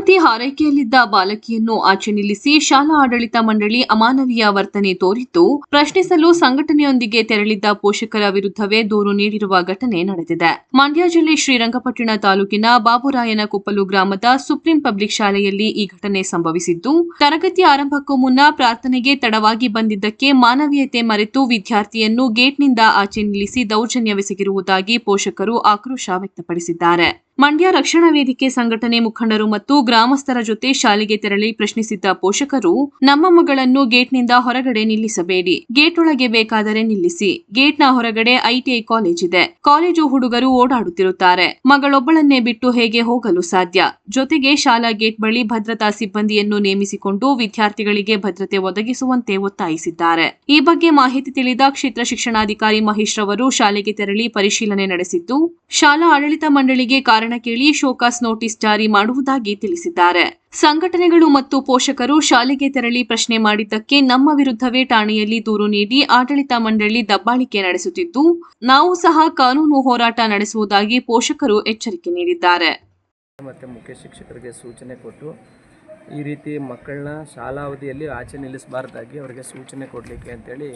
ಶ್ರೀಮತಿ ಹಾರೈಕೆಯಲ್ಲಿದ್ದ ಬಾಲಕಿಯನ್ನು ಆಚೆ ನಿಲ್ಲಿಸಿ ಶಾಲಾ ಆಡಳಿತ ಮಂಡಳಿ ಅಮಾನವೀಯ ವರ್ತನೆ ತೋರಿದ್ದು, ಪ್ರಶ್ನಿಸಲು ಸಂಘಟನೆಯೊಂದಿಗೆ ತೆರಳಿದ್ದ ಪೋಷಕರ ವಿರುದ್ಧವೇ ದೂರು ನೀಡಿರುವ ಘಟನೆ ನಡೆದಿದೆ. ಮಂಡ್ಯ ಜಿಲ್ಲೆ ಶ್ರೀರಂಗಪಟ್ಟಣ ತಾಲೂಕಿನ ಬಾಬುರಾಯನ ಕುಪ್ಪಲು ಗ್ರಾಮದ ಸುಪ್ರೀಂ ಪಬ್ಲಿಕ್ ಶಾಲೆಯಲ್ಲಿ ಈ ಘಟನೆ ಸಂಭವಿಸಿದ್ದು, ತರಗತಿ ಆರಂಭಕ್ಕೂ ಮುನ್ನ ಪ್ರಾರ್ಥನೆಗೆ ತಡವಾಗಿ ಬಂದಿದ್ದಕ್ಕೆ ಮಾನವೀಯತೆ ಮರೆತು ವಿದ್ಯಾರ್ಥಿಯನ್ನು ಗೇಟ್ನಿಂದ ಆಚೆ ನಿಲ್ಲಿಸಿ ದೌರ್ಜನ್ಯವೆಸಗಿರುವುದಾಗಿ ಪೋಷಕರು ಆಕ್ರೋಶ ವ್ಯಕ್ತಪಡಿಸಿದ್ದಾರೆ. ಮಂಡ್ಯ ರಕ್ಷಣಾ ವೇದಿಕೆ ಸಂಘಟನೆ ಮುಖಂಡರು ಮತ್ತು ಗ್ರಾಮಸ್ಥರ ಜೊತೆ ಶಾಲೆಗೆ ತೆರಳಿ ಪ್ರಶ್ನಿಸಿದ್ದ ಪೋಷಕರು, ನಮ್ಮ ಮಗಳನ್ನು ಗೇಟ್ನಿಂದ ಹೊರಗಡೆ ನಿಲ್ಲಿಸಬೇಡಿ. ಗೇಟ್ ಒಳಗೆ ಬೇಕಾದರೆ ನಿಲ್ಲಿಸಿ. ಗೇಟ್ನ ಹೊರಗಡೆ ಐಟಿಐ ಕಾಲೇಜ್ ಇದೆ. ಕಾಲೇಜು ಹುಡುಗರು ಓಡಾಡುತ್ತಿರುತ್ತಾರೆ. ಮಗಳೊಬ್ಬಳನ್ನೇ ಬಿಟ್ಟು ಹೇಗೆ ಹೋಗಲು ಸಾಧ್ಯ? ಜೊತೆಗೆ ಶಾಲಾ ಗೇಟ್ ಬಳಿ ಭದ್ರತಾ ಸಿಬ್ಬಂದಿಯನ್ನು ನೇಮಿಸಿಕೊಂಡು ವಿದ್ಯಾರ್ಥಿಗಳಿಗೆ ಭದ್ರತೆ ಒದಗಿಸುವಂತೆ ಒತ್ತಾಯಿಸಿದ್ದಾರೆ. ಈ ಬಗ್ಗೆ ಮಾಹಿತಿ ತಿಳಿದ ಕ್ಷೇತ್ರ ಶಿಕ್ಷಣಾಧಿಕಾರಿ ಮಹೇಶ್ ರವರು ಶಾಲೆಗೆ ತೆರಳಿ ಪರಿಶೀಲನೆ ನಡೆಸಿದ್ದು, ಶಾಲಾ ಆಡಳಿತ ಮಂಡಳಿಗೆ ಕಾರಣ ಕೇಳಿ ಶೋಕಾಸ್ ನೋಟಿಸ್ ಜಾರಿ ಮಾಡುವುದಾಗಿ ತಿಳಿಸಿದ್ದಾರೆ. ಸಂಘಟನೆಗಳು ಮತ್ತು ಪೋಷಕರು ಶಾಲೆಗೆ ತೆರಳಿ ಪ್ರಶ್ನೆ ಮಾಡಿದ್ದಕ್ಕೆ ನಮ್ಮ ವಿರುದ್ಧವೇ ಠಾಣೆಯಲ್ಲಿ ದೂರು ನೀಡಿ ಆಡಳಿತ ಮಂಡಳಿ ದಬ್ಬಾಳಿಕೆ ನಡೆಸುತ್ತಿದ್ದು ನಾವು ಸಹ ಕಾನೂನು ಹೋರಾಟ ನಡೆಸುವುದಾಗಿ ಪೋಷಕರು ಎಚ್ಚರಿಕೆ ನೀಡಿದ್ದಾರೆ. ಮತ್ತು ಮುಖ್ಯ ಶಿಕ್ಷಕರಿಗೆ ಸೂಚನೆ ಕೊಟ್ಟು ಈ ರೀತಿ ಮಕ್ಕಳನ್ನ ಶಾಲಾ ಅವಧಿಯಲ್ಲಿ ಆಚೆ ನಿಲ್ಲಿಸಬಾರ್ದಾಗಿ ಅವರಿಗೆ ಸೂಚನೆ ಕೊಡಲಿಕ್ಕೆ ಅಂತೇಳಿ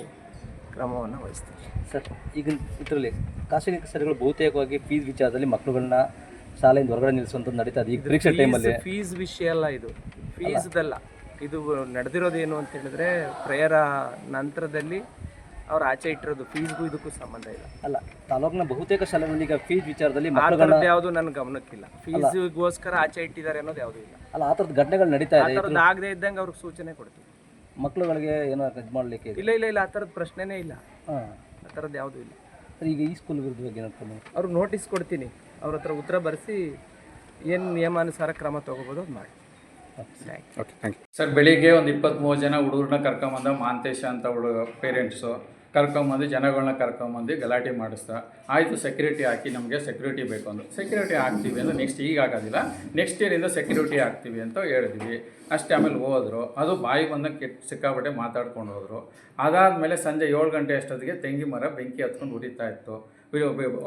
ಕ್ರಮವನ್ನು ವಹಿಸ್ತೀವಿ ಸರ್ ಈಗ ಇದರಲ್ಲಿ ಖಾಸಗಿ ಸರ್ಗಳು ಬಹುತೇಕವಾಗಿ ಫೀಸ್ ವಿಚಾರದಲ್ಲಿ ಮಕ್ಕಳುಗಳನ್ನ ಶಾಲೆಯಿಂದ ಹೊರಗಡೆ ನಿಲ್ಲಿಸುವಂಥದ್ದು ನಡೀತಾ ಇದೆ. ಈಗ ಪರೀಕ್ಷೆ ಟೈಮಲ್ಲಿ ಫೀಸ್ ವಿಷಯ ಅಲ್ಲ ಇದು. ಫೀಸ್ದಲ್ಲ ಇದು ನಡೆದಿರೋದು ಏನು ಅಂತ ಹೇಳಿದ್ರೆ ಪ್ರೇಯರ ನಂತರದಲ್ಲಿ ಅವ್ರು ಆಚೆ ಇಟ್ಟಿರೋದು. ಫೀಸ್ಗೂ ಇದಕ್ಕೂ ಸಂಬಂಧ ಇಲ್ಲ. ಅಲ್ಲ ತಾಲೂಕಿನ ಬಹುತೇಕ ಶಾಲೆಗಳಲ್ಲಿ ಈಗ ಫೀಸ್ ವಿಚಾರದಲ್ಲಿ ಆ ಮಕ್ಕಳುಗಳನ್ನ ಥರದ್ದು ಯಾವುದು ನನ್ನ ಗಮನಕ್ಕಿಲ್ಲ. ಫೀಸ್ಗೋಸ್ಕರ ಆಚೆ ಇಟ್ಟಿದ್ದಾರೆ ಅನ್ನೋದು ಯಾವುದೂ ಇಲ್ಲ. ಅಲ್ಲ ಆ ಥರದ ಘಟನೆಗಳು ನಡೀತಾ ಆ ಇದೆ ಥರದ್ದು ಆಗದೆ ಇದ್ದಂಗೆ ಅವ್ರಿಗೆ ಸೂಚನೆ ಕೊಡ್ತೀವಿ. ಮಕ್ಕಳುಗಳಿಗೆ ಏನೋ ಇದು ಮಾಡಲಿಕ್ಕೆ ಇಲ್ಲ ಇಲ್ಲ ಇಲ್ಲ. ಆ ಥರದ ಪ್ರಶ್ನೆನೇ ಇಲ್ಲ. ಹಾಂ. ಆ ಥರದ್ದು ಯಾವುದೂ ಇಲ್ಲ. ಸರ್ ಈಗ ಈ ಸ್ಕೂಲ್ ವಿರುದ್ಧವಾಗಿ ಏನಂತ ಅವ್ರಿಗೆ ನೋಟಿಸ್ ಕೊಡ್ತೀನಿ. ಅವ್ರ ಹತ್ರ ಉತ್ತರ ಬರೆಸಿ ಏನು ನಿಯಮಾನುಸಾರ ಕ್ರಮ ತಗೋಬೋದು ಅದು ಮಾಡಿ. ಸರ್ ಬೆಳಿಗ್ಗೆ ಒಂದು ಇಪ್ಪತ್ತ್ಮೂರು ಜನ ಹುಡುಗರನ್ನ ಕರ್ಕೊಂಬಂದ ಮಾಂತೇಶ ಅಂತ ಹುಡುಗ ಪೇರೆಂಟ್ಸು ಕರ್ಕೊಂಬಂದು ಜನಗಳನ್ನ ಕರ್ಕೊಂಬಂದು ಗಲಾಟೆ ಮಾಡಿಸ್ತಾ ಆಯಿತು ಸೆಕ್ಯೂರಿಟಿ ಹಾಕಿ ನಮಗೆ ಸೆಕ್ಯೂರಿಟಿ ಬೇಕು ಅಂದರು. ಸೆಕ್ಯೂರಿಟಿ ಹಾಕ್ತೀವಿ ಅಂದರೆ ನೆಕ್ಸ್ಟ್ ಈಗ ಆಗೋದಿಲ್ಲ. ನೆಕ್ಸ್ಟ್ ಇಯರಿಂದ ಸೆಕ್ಯೂರಿಟಿ ಹಾಕ್ತೀವಿ ಅಂತ ಹೇಳಿದ್ವಿ. ಅಷ್ಟೇ ಆಮೇಲೆ ಹೋದರು. ಅದು ಬಾಯಿ ಬಂದ ಕೆಟ್ಟ ಸಿಕ್ಕಾಪಟ್ಟೆ ಮಾತಾಡ್ಕೊಂಡು ಹೋದರು. ಅದಾದಮೇಲೆ ಸಂಜೆ ಏಳು ಗಂಟೆ ಅಷ್ಟೊತ್ತಿಗೆ ತೆಂಗಿ ಮರ ಬೆಂಕಿ ಹತ್ಕೊಂಡು ಉರಿತಾ ಇತ್ತು.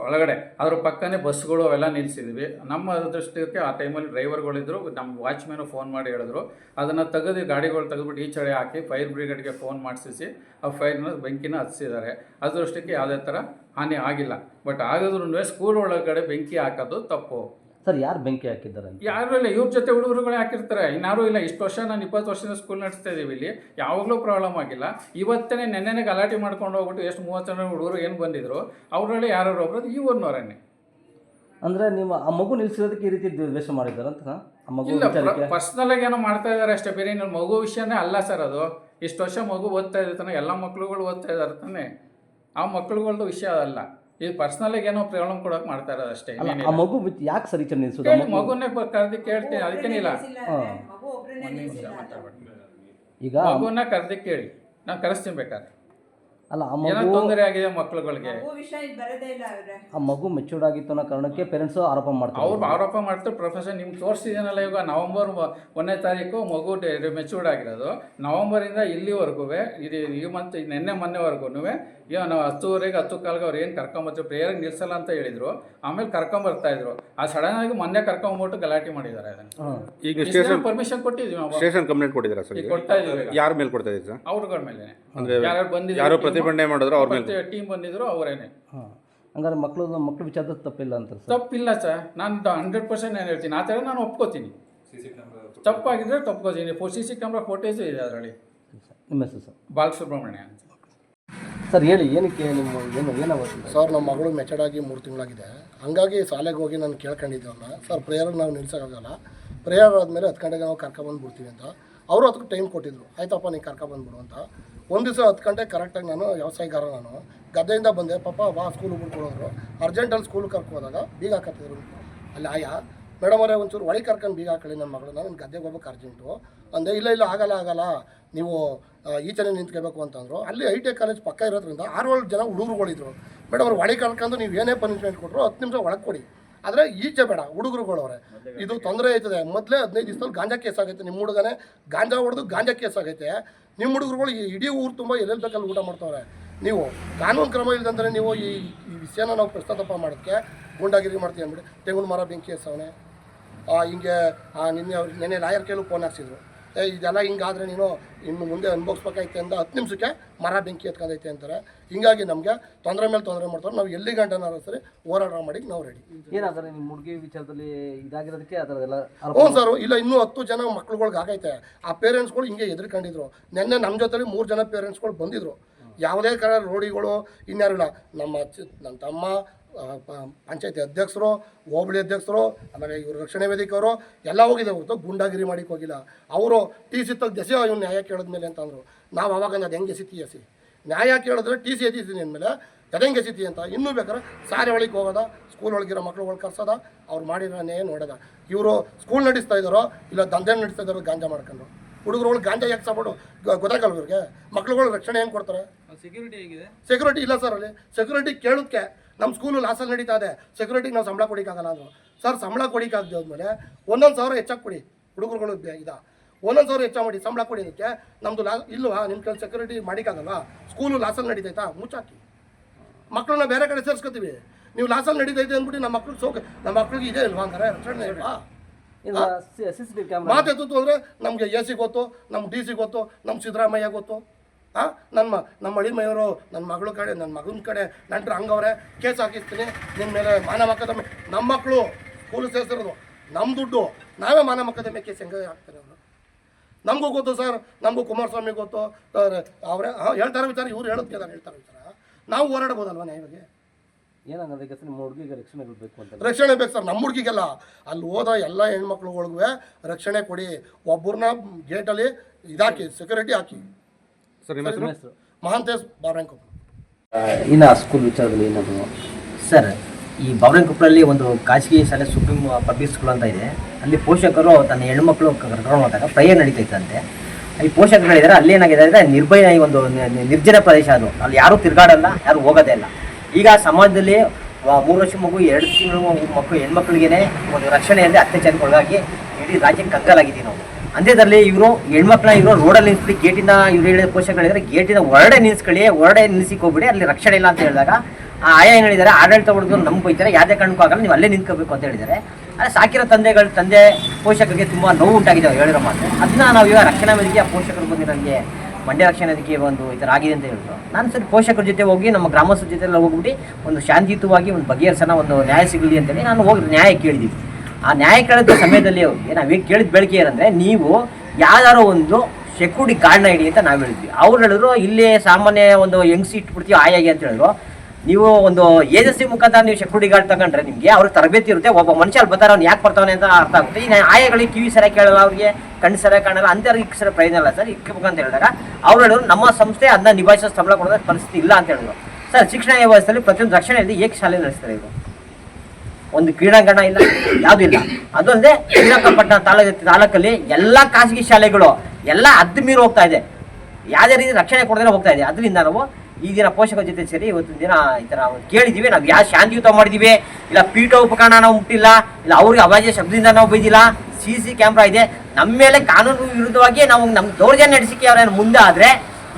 ಒಳಗಡೆ. ಅದ್ರ ಪಕ್ಕನೇ ಬಸ್ಗಳು ಅವೆಲ್ಲ ನಿಲ್ಲಿಸಿದ್ವಿ ನಮ್ಮ ಅದೃಷ್ಟಕ್ಕೆ ಆ ಟೈಮಲ್ಲಿ ಡ್ರೈವರ್ಗಳಿದ್ರು ನಮ್ಮ ವಾಚ್ಮ್ಯಾನು ಫೋನ್ ಮಾಡಿ ಹೇಳಿದ್ರು. ಅದನ್ನು ತೆಗೆದು ಗಾಡಿಗಳು ತೆಗೆದುಬಿಟ್ಟು ಈಚೆಡೆ ಹಾಕಿ ಫೈರ್ ಬ್ರಿಗೇಡ್ಗೆ ಫೋನ್ ಮಾಡಿಸಿ ಆ ಫೈರ್ನ ಬೆಂಕಿನ ಹಚ್ಚಿದ್ದಾರೆ ಅದೃಷ್ಟಕ್ಕೆ ಯಾವುದೇ ಥರ ಹಾನಿ ಆಗಿಲ್ಲ. ಬಟ್ ಆಗಿದ್ರೂ ಸ್ಕೂಲ್ ಒಳಗಡೆ ಬೆಂಕಿ ಹಾಕೋದು ತಪ್ಪು. ಸರ್ ಯಾರು ಬೆಂಕಿ ಹಾಕಿದ್ದಾರೆ ಅಂತ? ಯಾರು ಇಲ್ಲ ಇವ್ರ ಜೊತೆ ಹುಡುಗರುಗಳೇ ಹಾಕಿರ್ತಾರೆ. ಇನ್ನಾರು ಇಲ್ಲ ಇಷ್ಟು ವರ್ಷ ನಾನು ಇಪ್ಪತ್ತು ವರ್ಷದಿಂದ ಸ್ಕೂಲ್ ನಡೆಸ್ತಾ ಇದ್ದೀವಿ ಇಲ್ಲಿ. ಯಾವಾಗಲೂ ಪ್ರಾಬ್ಲಮ್ ಆಗಿಲ್ಲ. ಇವತ್ತೇ ನೆನ್ನೆನೇ ಗಲಾಟೆ ಮಾಡ್ಕೊಂಡು ಹೋಗ್ಬಿಟ್ಟು ಎಷ್ಟು ಮೂವತ್ತು ಜನ ಹುಡುಗರು ಏನು ಬಂದಿದ್ರು ಅವರಲ್ಲಿ ಯಾರು ಒಬ್ರು ಈ ಊರಿನವರನ್ನೇ ಅಂದರೆ ನೀವು ಆ ಮಗು ನಿಲ್ಲಿಸೋದಕ್ಕೆ ಈ ರೀತಿ ದ್ವೇಷ ಮಾಡಿದ್ದಾರೆ ಅಂತ? ಆ ಮಗು ಇಲ್ಲ ವಿಚಾರಕ್ಕೆ? ಪರ್ಸ್ನಲ್ ಆಗಿ ಏನೋ ಮಾಡ್ತಾ ಇದ್ದಾರೆ ಅಷ್ಟೇ ಬೇರೆ ನನ್ನ ಮಗು ವಿಷಯನೇ ಅಲ್ಲ ಸರ್ ಅದು. ಇಷ್ಟು ವರ್ಷ ಮಗು ಓದ್ತಾ ಇದೆ ತಾನೆ ಎಲ್ಲ ಮಕ್ಳುಗಳು ಓದ್ತಾ ಇದ್ದಾರೆ ತಾನೆ. ಆ ಮಕ್ಳುಗಳ್ದು ವಿಷಯ ಅಲ್ಲ ಇದು ಪರ್ಸ್ನಲ್ ಆಗಿ ಏನೋ ಪ್ರಾಬ್ಲಮ್ ಕೊಡೋಕೆ ಮಾಡ್ತಾ ಇರೋದು ಅಷ್ಟೇ ಅಲ್ಲ ಆ ಮಗು ಯಾಕೆ ಸರಿ ಚೆನ್ನ ನಿಲ್ಲಿಸೋದು ಆ ಕೇಳಿ ಮಗು ಮಗುನೇ ಕರ್ದು ಕೇಳ್ತೀನಿ ಅದಕ್ಕೇನಿಲ್ಲ ಈಗ ಮಗುನ ಕರ್ದಿ ಕೇಳಿ ನಾನು ಕರೆಸ್ತೀನಿ ಬೇಕಾದ್ರೆ. ಅಲ್ಲ ಆ ಏನೋ ಮಗು ತೊಂದರೆ ಆಗಿದೆ ಮಕ್ಳುಗಳಿಗೆ. ಆ ಮಗು ಮೆಚೂರ್ಡ್ ಆಗಿತ್ತು ಅನ್ನೋ ಕಾರಣಕ್ಕೆ ಪೇರೆಂಟ್ಸು ಆರೋಪ ಮಾಡ್ತಾರೆ. ಅವ್ರು ಆರೋಪ ಮಾಡ್ತಾರೆ ಪ್ರೊಫೆಸರ್ ನಿಮ್ಗೆ ತೋರಿಸಿದ್ದೀನಲ್ಲ ಇವಾಗ ನವಂಬರ್ ಮ- ಒಂದನೇ ತಾರೀಕು ಮಗು ಮೆಚೂರ್ಡ್ ಆಗಿರೋದು. ನವಂಬರಿಂದ ಇಲ್ಲಿವರೆಗೂ ಇದು ಈ ಮಂತ್ ನಿನ್ನೆ ಮೊನ್ನೆವರೆಗೂ ಈಗ ನಾವು ಹತ್ತುವರೆಗೆ ಹತ್ತು ಕಾಲ್ಗೆ ಅವ್ರು ಏನು ಕರ್ಕೊಂಬರ್ತೀವಿ ಪ್ರೇಯರ್ಗೆ ನಿಲ್ಸಲ್ಲ ಅಂತ ಹೇಳಿದ್ರು. ಆಮೇಲೆ ಕರ್ಕೊಂಬರ್ತಾ ಇದ್ರು. ಆ ಸಡನ್ ಆಗಿ ಮೊನ್ನೆ ಕರ್ಕೊಂಬಿಟ್ಟು ಗಲಾಟೆ ಮಾಡಿದ್ದಾರೆ ಅದನ್ನು. ಈಗ ಸ್ಟೇಷನ್ ಪರ್ಮಿಷನ್ ಕೊಟ್ಟಿದ್ವಿ ನಾವು. ಸ್ಟೇಷನ್ ಕಂಪ್ಲೇಂಟ್ ಕೊಟ್ಟಿದ್ದೀರಾ ಸರ್ ಈಗ? ಕೊಡ್ತಾ ಇದ್ದೀವಿ. ಈಗ. ಯಾರ ಮೇಲೆ ಕೊಡ್ತಾ ಇದ್ದೀರಿ ಸರ್? ಅವ್ರುಗಳ ಮೇಲೆ ಅಂದ್ರೆ ಯಾರು ಬಂದಿದ್ರು ಯಾರು ಪ್ರತಿಭಟನೆ ಮಾಡಿದ್ರು ಅವ್ರ ಮೇಲೆ? ಟೀಮ್ ಬಂದಿದ್ರು ಅವರೇನೆ. ಹಂಗಾದ್ರೆ ಹಂಗಾರೆ ಮಕ್ಕಳು ಮಕ್ಕಳು ವಿಚಾರದಲ್ಲಿ ತಪ್ಪಿಲ್ಲ ಅಂತ ಸರ್? ತಪ್ಪಿಲ್ಲ ಸರ್. ನಾನು ಹಂಡ್ರೆಡ್ ಪರ್ಸೆಂಟ್ ನಾನು ಹೇಳ್ತೀನಿ. ಆ ಥರ ನಾನು ಒಪ್ಕೋತೀನಿ. ತಪ್ಪಾಗಿದ್ರೆ ತಪ್ಕೋತೀನಿ. ಸಿ ಸಿ ಕ್ಯಾಮ್ರಾ ಫೋಟೇಜು ಇದೆ ಅದರಲ್ಲಿ. ನಿಮ್ಮ ಹೆಸರು ಸರ್? ಬಾಲಸುಬ್ರಹ್ಮಣ್ಯ ಅಂತ. ಸರ್, ಹೇಳಿ, ಏನಕ್ಕೆ ನಿಮ್ಮ ಏನು ಏನಾಗುತ್ತೆ ಸರ್, ನಮ್ಮ ಮಗಳು ಮೆಚರ್ಡ್ ಆಗಿ ಮೂರು ತಿಂಗಳಾಗಿದೆ. ಹಂಗಾಗಿ ಶಾಲೆಗೆ ಹೋಗಿ ನಾನು ಕೇಳ್ಕೊಂಡಿದ್ದೆ ಅವ್ರನ್ನ ಸರ್, ಪ್ರೇಯರ್ ನಾವು ನಿಲ್ಸೋಕ್ಕಾಗಲ್ಲ ಪ್ರೇಯರ್ ಆದಮೇಲೆ ಹತ್ತು ಗಂಟೆಗೆ ನಾವು ಕರ್ಕೊಬಂದು ಬಿಡ್ತೀವಿ ಅಂತ. ಅವರು ಅದಕ್ಕೆ ಟೈಮ್ ಕೊಟ್ಟಿದ್ರು. ಆಯ್ತಪ್ಪ ನೀನು ಕರ್ಕೊಬಂದ್ಬಿಡು ಅಂತ. ಒಂದು ದಿವಸ ಹತ್ತು ಗಂಟೆ ಕರೆಕ್ಟಾಗಿ ನಾನು ವ್ಯವಸಾಯಗಾರ ನಾನು. ಗದ್ದೆಯಿಂದ ಬಂದೆ ಪಾಪ ಬಾ ಸ್ಕೂಲಿಗೆ ಬಿಟ್ಕೊಡೋರು ಅರ್ಜೆಂಟಲ್ಲಿ ಸ್ಕೂಲ್ ಕರ್ಕೋದಾಗ ಬೀಗ ಹಾಕತ್ತಿದ್ರು ಅಲ್ಲಿ, ಆಯಾ ಮೇಡಮ್ ಅವರೇ ಒಂಚೂರು ಒಳಗೆ ಕರ್ಕೊಂಡು ಬೀಗ ಹಾಕೊಳ್ಳಿ ನನ್ನ ಮಗಳು. ನಾನು ಗದ್ದೆಗೆ ಹೋಗ್ಬೇಕು ಅರ್ಜೆಂಟು ಅಂದೆ, ಇಲ್ಲ ಇಲ್ಲ, ಆಗಲ್ಲ ಆಗಲ್ಲ. ನೀವು ಈಚೆನೇ ನಿಂತ್ಕೋಬೇಕು ಅಂತಂದರು. ಅಲ್ಲಿ ಐ ಟಿ ಐ ಕಾಲೇಜ್ ಪಕ್ಕ ಇರೋದ್ರಿಂದ ಆರು ಏಳು ಜನ ಹುಡುಗರುಗಳಿದ್ರು. ಮೇಡಮ್ ಅವ್ರು ಒಳಗೆ ಕಳ್ಕೊಂಡು ನೀವು ಏನೇ ಪನಿಷ್ಮೆಂಟ್ ಕೊಟ್ಟರು ಹತ್ತು ನಿಮಿಷ ಒಳಗೆ ಕೊಡಿ. ಆದರೆ ಈಚೆ ಬೇಡ, ಹುಡುಗರುಗಳವ್ರೆ. ಇದು ತೊಂದರೆ ಆಯ್ತದೆ. ಮೊದಲೇ ಹದಿನೈದು ದಿವಸದಲ್ಲಿ ಗಾಂಜಾ ಕೇಸ್ ಆಗೈತೆ. ನಿಮ್ಮ ಹುಡುಗನೇ ಗಾಂಜಾ ಹೊಡೆದು ಗಾಂಜಾ ಕೇಸ್ ಆಗೈತೆ. ನಿಮ್ಮ ಹುಡುಗರುಗಳು ಇಡೀ ಊರು ತುಂಬ ಎಲ್ಲೆಲ್ಲಿ ಬೇಕಲ್ಲಿ ಊಟ ಮಾಡ್ತವ್ರೆ. ನೀವು ಕಾನೂನು ಕ್ರಮ ಇಲ್ಲದಂದ್ರೆ ನೀವು ಈ ಈ ವಿಷಯನ ನಾವು ಪ್ರಸ್ತಾಪ ಮಾಡೋಕ್ಕೆ ಗುಂಡಾಗಿರಿ ಮಾಡ್ತೀವಿ ಅಂದ್ಬಿಟ್ಟು ತೆಂಗಿನ ಮರ ಬೆಂಕಿ ಎಸವನೆ. ಹಿಂಗೆ ನಿನ್ನೆ ಅವ್ರು, ನಿನ್ನೆ ಲಾಯರ್ ಕೇಳು ಫೋನ್ ಹಾಕ್ಸಿದ್ರು. ಇದೆಲ್ಲ ಹಿಂಗಾದ್ರೆ ನೀನು ಇನ್ನು ಮುಂದೆ ಅನುಭವಿಸ್ಬೇಕಾಯ್ತೆ ಅಂತ ಹತ್ತು ನಿಮಿಷಕ್ಕೆ ಮರ ಬೆಂಕಿ ಎತ್ಕೊಂಡೈತೆ ಅಂತಾರೆ. ಹಿಂಗಾಗಿ ನಮಗೆ ತೊಂದರೆ ಮೇಲೆ ತೊಂದರೆ ಮಾಡ್ತಾರೆ. ನಾವು ಎಲ್ಲಿ ಗಂಟನಾರು ಸರಿ ಹೋರಾಟ ಮಾಡಿ ನಾವು ರೆಡಿ ಏನಾದ್ರೆ ನಿಮ್ಮ ಹುಡುಗಿ ವಿಚಾರದಲ್ಲಿ ಇದಾಗಿರೋದಕ್ಕೆ ಅದರದೆಲ್ಲ ಹ್ಞೂ ಸರ್ ಇಲ್ಲ ಇನ್ನೂ ಹತ್ತು ಜನ ಮಕ್ಳುಗಳ್ಗೆ ಆಗೈತೆ. ಆ ಪೇರೆಂಟ್ಸ್ಗಳು ಹಿಂಗೆ ಎದುರ್ಕೊಂಡಿದ್ರು ನಿನ್ನೆ ನಮ್ಮ ಜೊತೆಲಿ ಮೂರು ಜನ ಪೇರೆಂಟ್ಸ್ಗಳು ಬಂದಿದ್ರು. ಯಾವುದೇ ಕಡೆ ರೋಡಿಗಳು ಇನ್ಯಾರಿಲ್ಲ ನಮ್ಮ ನನ್ನ ತಮ್ಮ ಪಂಚಾಯತಿ ಅಧ್ಯಕ್ಷರು ಹೋಬಳಿ ಅಧ್ಯಕ್ಷರು ಆಮೇಲೆ ಇವರು ರಕ್ಷಣೆ ವೇದಿಕೆಯವರು ಎಲ್ಲ ಹೋಗಿದೆ ಹೊರತು ಗೂಂಡಾಗಿರಿ ಮಾಡಿಕ್ಕೆ ಹೋಗಿಲ್ಲ. ಅವರು ಟಿ ಸಿ ತಗ್ ಎಸೆ ಇವ್ನು ನ್ಯಾಯ ಕೇಳಿದ್ಮೇಲೆ ಅಂತಂದರು ನಾವು ಅವಾಗ ಅದು ಹೆಂಗೆ ಎಸಿತಿ ಎಸಿ? ನ್ಯಾಯ ಕೇಳಿದ್ರೆ ಟಿ ಸಿ ಮೇಲೆ ಅಂದಮೇಲೆ ಹೆಂಗೆ ಎಸಿತಿ ಅಂತ ಇನ್ನೂ ಬೇಕಾದ್ರೆ ಸಾರಿ ಒಳಗೆ ಹೋಗೋದ ಸ್ಕೂಲ್ ಒಳಗಿರೋ ಮಕ್ಳುಗಳು ಕರ್ಸೋದ ಅವ್ರು ಮಾಡಿರೋ ನ್ಯಾಯ ನೋಡೋದ. ಇವರು ಸ್ಕೂಲ್ ನಡೆಸ್ತಾ ಇದ್ದಾರೋ ಇಲ್ಲ ದಂಧೆ ನಡೆಸ್ತಾ ಇದ್ದಾರೋ ಗಾಂಜಾ ಮಾಡ್ಕೊಂಡು ಹುಡುಗರುಗಳು ಗಾಂಜಾ ಯಾಕೆ ಸಾಬಿಡು ಗೊತ್ತಾಗಲ್ಲ ಇವ್ರಿಗೆ. ಮಕ್ಳುಗಳು ರಕ್ಷಣೆ ಏನು ಕೊಡ್ತಾರೆ? ಸೆಕ್ಯೂರಿಟಿ ಹೇಗಿದೆ? ಸೆಕ್ಯೂರಿಟಿ ಇಲ್ಲ ಸರ್ ಅಲ್ಲಿ. ಸೆಕ್ಯೂರಿಟಿ ಕೇಳೋಕ್ಕೆ ನಮ್ಮ ಸ್ಕೂಲು ಲಾಸಲ್ಲಿ ನಡೀತಾ ಇದೆ. ಸೆಕ್ಯೂರಿಟಿಗೆ ನಾವು ಸಂಬಳ ಕೊಡಿಕ್ಕಾಗಲ್ಲ ಅಂದರು. ಸರ್ ಸಂಬಳ ಕೊಡಿಕ್ಕಾಗದೆ ಹೋದ್ಮೇಲೆ ಒಂದೊಂದು ಸಾವಿರ ಹೆಚ್ಚಾಗಿ ಕೊಡಿ. ಹುಡುಗರುಗಳು ಇದ. ಒಂದೊಂದು ಸಾವಿರ ಹೆಚ್ಚಾಗಿ ಮಾಡಿ ಸಂಬಳ ಕೊಡಿ ಅದಕ್ಕೆ. ನಮ್ಮದು ಲಾ ಇಲ್ವಾ? ನಿಮ್ಮ ಕೆಲಸ ಸೆಕ್ಯೂರಿಟಿ ಮಾಡಿಕ್ಕಾಗಲ್ವಾ? ಸ್ಕೂಲು ಲಾಸಲ್ಲಿ ನಡೀತೈತಾ ಮುಚ್ಚಾಕಿ. ಮಕ್ಕಳನ್ನ ಬೇರೆ ಕಡೆ ಸೇರಿಸ್ಕೊತೀವಿ. ನೀವು ಲಾಸಲ್ಲಿ ನಡೀತೈತೆ ಅಂದ್ಬಿಟ್ಟು ನಮ್ಮ ಮಕ್ಳಿಗೆ ಸೋಕೆ ನಮ್ಮ ಮಕ್ಳಿಗೆ ಇದೆ ಇಲ್ವಾ ಅಂತಾರೆ ರಕ್ಷಣೆ ಇಲ್ವಾ? ವಿ ಅಂದರೆ ನಮಗೆ ಎ ಸಿ ಗೊತ್ತು ನಮ್ಮ ಡಿ ಸಿ ಗೊತ್ತು ನಮ್ಮ ಸಿದ್ದರಾಮಯ್ಯ ಗೊತ್ತು. ಹಾಂ ನನ್ನ ನಮ್ಮ ಅಳಿಮಯ್ಯವರು ನನ್ನ ಮಗಳ ಕಡೆ ನನ್ನ ಮಗನ ಕಡೆ ನಂಟ್ರು ಹಂಗವ್ರೆ ಕೇಸ್ ಹಾಕಿಸ್ತೀನಿ ನಿಮ್ಮ ಮೇಲೆ ಮಾನ ಮಕ್ಕದಮ್ಮೆ ನಮ್ಮ ಮಕ್ಕಳು ಸ್ಕೂಲ್ ಸೇರಿಸಿರೋದು ನಮ್ಮ ದುಡ್ಡು. ನಾವೇ ಮಾನ ಮಕ್ಕದಮ್ಮೆ ಕೇಸ್ ಹೆಂಗೆ ಹಾಕ್ತಾರೆ ಅವರು? ನಮಗೂ ಗೊತ್ತು ಸರ್ ನಮಗೂ ಕುಮಾರಸ್ವಾಮಿ ಗೊತ್ತು. ಅವರೇ ಹಾಂ ಹೇಳ್ತಾರೆ ವಿಚಾರ ಇವ್ರು ಹೇಳೋದು ಕೇಳ ಹೇಳ್ತಾರೆ ವಿಚಾರ. ನಾವು ಹೋರಾಡ್ಬೋದಲ್ವ ನ್ಯಾಯವಾಗಿ ಏನಂದ್ರೆ ಈಗ ನಿಮ್ಮ ಹುಡುಗಿಗೆ ರಕ್ಷಣೆ ಬೇಕು ಅಂತ. ರಕ್ಷಣೆ ಬೇಕು ಸರ್ ನಮ್ಮ ಹುಡುಗಿಗೆಲ್ಲ. ಅಲ್ಲಿ ಹೋದ ಎಲ್ಲ ಹೆಣ್ಮಕ್ಳುಗಳಿಗೂ ರಕ್ಷಣೆ ಕೊಡಿ. ಒಬ್ಬರನ್ನ ಗೇಟಲ್ಲಿ ಇದಾಕಿ ಸೆಕ್ಯೂರಿಟಿ ಹಾಕಿ. ಸರ್ ನಿಮ್ಮ ಹೆಸರು? ಮಹಾಂತೇಶ್ ಇನ್ನು ಸ್ಕೂಲ್ ವಿಚಾರದಲ್ಲಿ ಏನಾದ್ರು ಸರ್ ಈ ಬಾವನಕೊಪ್ಪಳಲ್ಲಿ ಒಂದು ಖಾಸಗಿ ಶಾಲೆ ಸುಪ್ರೀಂ ಪಬ್ಲಿಕ್ ಸ್ಕೂಲ್ ಅಂತ ಇದೆ. ಅಲ್ಲಿ ಪೋಷಕರು ತನ್ನ ಹೆಣ್ಮಕ್ಳು ಕರ್ಕೊಂಡು ಹೋದಾಗ ಪ್ರೇಯರ್ ನಡೀತೈತಂತೆ. ಅಲ್ಲಿ ಪೋಷಕರುಗಳಿದ್ದಾರೆ ಅಲ್ಲಿ ಏನಾಗಿದೆ ಅಂದರೆ ನಿರ್ಭಯ ಈ ಒಂದು ನಿರ್ಜನ ಪ್ರದೇಶ ಅದು. ಅಲ್ಲಿ ಯಾರೂ ತಿರುಗಾಡಲ್ಲ ಯಾರು ಹೋಗೋದೇ ಇಲ್ಲ. ಈಗ ಸಮಾಜದಲ್ಲಿ ಮೂರು ವರ್ಷ ಮಗು ಎರಡು ತಿಂಗಳು ಮಕ್ಕಳು ಹೆಣ್ಮಕ್ಳಿಗೆ ಒಂದು ರಕ್ಷಣೆಯಲ್ಲಿ ಅತ್ಯಾಚಾರಕ್ಕೆ ಒಳಗಾಗಿ ಇಡೀ ರಾಜ್ಯಕ್ಕೆ ಕಂಗಾಲಾಗಿದ್ದೀವಿ ನಾವು. ಅಂತ್ಯದಲ್ಲಿ ಇವರು ಹೆಣ್ಮಕ್ಳ ಇವರು ರೋಡಲ್ಲಿ ನಿಲ್ಸ್ಬಿಡಿ ಗೇಟಿನ ಇವ್ರು ಹೇಳಿದ ಪೋಷಕಗಳಿದ್ರೆ ಗೇಟಿನ ಹೊರಡೆ ನಿಲ್ಲಿಸ್ಕೊಳ್ಳಿ ಹೊರಡೆ ನಿಲ್ಲಿಸಿಕ್ ಹೋಗ್ಬಿಡಿ, ಅಲ್ಲಿ ರಕ್ಷಣೆ ಇಲ್ಲ ಅಂತ ಹೇಳಿದಾಗ ಆ ಆಯಾ ಏನು ಹೇಳಿದ್ದಾರೆ ಆಡಳಿತ ಹೊಡೆದು ನಮ್ಗೆ ಹೋಯ್ತಾರೆ, ಯಾವುದೇ ಕಾರಣಕ್ಕೂ ಆಗಲ್ಲ, ನೀವು ಅಲ್ಲೇ ನಿಂತ್ಕೋಬೇಕು ಅಂತ ಹೇಳಿದ್ದಾರೆ. ಆದರೆ ಸಾಕಿರೋ ತಂದೆಗಳು, ತಂದೆ ಪೋಷಕರಿಗೆ ತುಂಬ ನೋವು ಉಂಟಾಗಿದೆ ಹೇಳಿರೋ ಮಾತು. ಅದನ್ನ ನಾವು ಇವಾಗ ರಕ್ಷಣಾ ವೇದಿಕೆಯ ಪೋಷಕರು ಬಂದು ನನಗೆ ಮಂಡ್ಯ ರಕ್ಷಣಾ ವೇದಿಕೆ ಒಂದು ಈ ಥರ ಆಗಿದೆ ಅಂತ ಹೇಳಿದ್ರು. ನಾನು ಸರಿ ಪೋಷಕರ ಜೊತೆ ಹೋಗಿ, ನಮ್ಮ ಗ್ರಾಮಸ್ಥರ ಜೊತೆ ಎಲ್ಲ ಹೋಗ್ಬಿಟ್ಟು ಒಂದು ಶಾಂತಿಯುತವಾಗಿ ಒಂದು ಬಗೆಹರಿಸೋಣ, ಒಂದು ನ್ಯಾಯ ಸಿಗಲಿ ಅಂತೇಳಿ ನಾನು ಹೋಗಿ ನ್ಯಾಯ ಕೇಳಿದ್ದೀವಿ ಆ ನ್ಯಾಯ ಕೇಳಿದ ಸಮಯದಲ್ಲಿ ಅವ್ರಿಗೆ ನಾವು ಕೇಳಿದ ಬೆಳಕಿ ಏನಂದರೆ ನೀವು ಯಾವ್ದಾರೋ ಒಂದು ಸೆಕ್ಯೂರಿಟಿ ಗಾರ್ಡ್ನ ಇಡಿ ಅಂತ ನಾವು ಹೇಳಿದ್ವಿ. ಅವ್ರು ಹೇಳಿದ್ರು, ಇಲ್ಲಿ ಸಾಮಾನ್ಯ ಒಂದು ಹೆಂಗ್ಸಿ ಇಟ್ಬಿಡ್ತೀವಿ ಆಯಾಗಿ ಅಂತ ಹೇಳಿದ್ರು. ನೀವು ಒಂದು ಏಜೆನ್ಸಿ ಮುಖಾಂತರ ನೀವು ಸೆಕ್ಯೂರಿಟಿ ಗಾರ್ಡ್ ತಗೊಂಡ್ರೆ ನಿಮಗೆ ಅವ್ರಿಗೆ ತರಬೇತಿ ಇರುತ್ತೆ. ಒಬ್ಬ ಮನುಷ್ಯ ಅಲ್ಲಿ ಬರ್ತಾರೆ ಅವ್ನು ಯಾಕೆ ಬರ್ತಾವನೆ ಅಂತ ಅರ್ಥ ಆಗುತ್ತೆ. ಈ ಆಯಗಳಿಗೆ ಕಿವಿ ಸರಿಯಾಗಿ ಕೇಳಲ್ಲ ಅವ್ರಿಗೆ, ಕಣ್ಣು ಸರಿಯಾಗಿ ಕಾಣಲ್ಲ ಅಂತವ್ರಿಗೆ ಸರ ಪ್ರಯೋಜನ ಇಲ್ಲ ಸರ್. ಇಕ್ಕಬೇಕು ಅಂತ ಹೇಳಿದಾಗ ಅವ್ರು ಹೇಳಿದ್ರು, ನಮ್ಮ ಸಂಸ್ಥೆ ಅದನ್ನ ನಿಭಾಯಿಸೋ ಸಂಬಳ ಕೊಡೋದ ಪರಿಸ್ಥಿತಿ ಇಲ್ಲ ಅಂತ ಹೇಳಿದ್ರು. ಸರ್, ಶಿಕ್ಷಣ ವ್ಯವಸ್ಥೆಯಲ್ಲಿ ಪ್ರತಿಯೊಂದು ರಕ್ಷಣೆಯಲ್ಲಿ ಏಕೆ ಶಾಲೆ ನಡೆಸ್ತಾರೆ ಇವರು? ಒಂದು ಕ್ರೀಡಾಂಗಣ ಇಲ್ಲ, ಯಾವುದೂ ಇಲ್ಲ. ಅದೊಂದೇ ಶ್ರೀರಂಗಪಟ್ಟಣ ತಾಲೂಕು ತಾಲೂಕಲ್ಲಿ ಎಲ್ಲ ಖಾಸಗಿ ಶಾಲೆಗಳು, ಎಲ್ಲ ಅದ್ದು ಮೀರು ಹೋಗ್ತಾ ಇದೆ. ಯಾವುದೇ ರೀತಿ ರಕ್ಷಣೆ ಕೊಡದೇ ಹೋಗ್ತಾ ಇದೆ. ಅದರಿಂದ ನಾವು ಈ ದಿನ ಪೋಷಕರ ಜೊತೆ ಸೇರಿ ಇವತ್ತಿನ ದಿನ ಈ ಥರ ಕೇಳಿದ್ದೀವಿ ನಾವು ಯಾವ ಶಾಂತಿಯುತ ಮಾಡಿದ್ದೀವಿ ಇಲ್ಲ, ಪೀಠ ಉಪಕರಣ ನಾವು ಮುಟ್ಟಿಲ್ಲ. ಇಲ್ಲ, ಅವ್ರಿಗೆ ಅವಾಜ್ಯ ಶಬ್ದದಿಂದ ನಾವು ಬೈದಿಲ್ಲ. ಸಿ ಸಿ ಕ್ಯಾಮ್ರಾ ಇದೆ. ನಮ್ಮ ಮೇಲೆ ಕಾನೂನು ವಿರುದ್ಧವಾಗಿ ನಾವು ನಮ್ಮ ದೌರ್ಜನ್ಯ ನಡೆಸಿಕೆ ಅವ್ರೇನು ಮುಂದೆ ಆದರೆ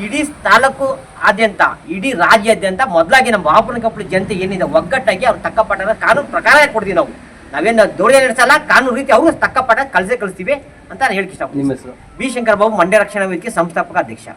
ಇಡೀ ತಾಲೂಕು ಆದ್ಯಂತ ಇಡೀ ರಾಜ್ಯಾದ್ಯಂತ ಮೊದಲಾಗಿ ನಮ್ಮ ಬಾಪನ ಕಪ್ಪಳ ಜನತೆ ಏನಿದೆ ಒಗ್ಗಟ್ಟಾಗಿ ಅವ್ರು ತಕ್ಕ ಕಾನೂನು ಪ್ರಕಾರ ಕೊಡ್ತೀವಿ ನಾವು. ನಾವೇನು ದೌರ್ಜನ್ಯ ನಡೆಸಲ್ಲ ಕಾನೂನು ರೀತಿ ಅವರು ತಕ್ಕ ಪಾಠ ಕಳಿಸೇ ಕಳಿಸ್ತೀವಿ ಅಂತ ನಾನು ಹೇಳಿಕೆ ನಿಮ್ಮ ಇಷ್ಟಪಡ್ತೀನಿ ಹೆಸರು? ಬಿ. ಶಂಕರ್ ಬಾಬು ಮಂಡ್ಯ ರಕ್ಷಣಾ ವೇದಿಕೆ ಸಂಸ್ಥಾಪಕ ಅಧ್ಯಕ್ಷ.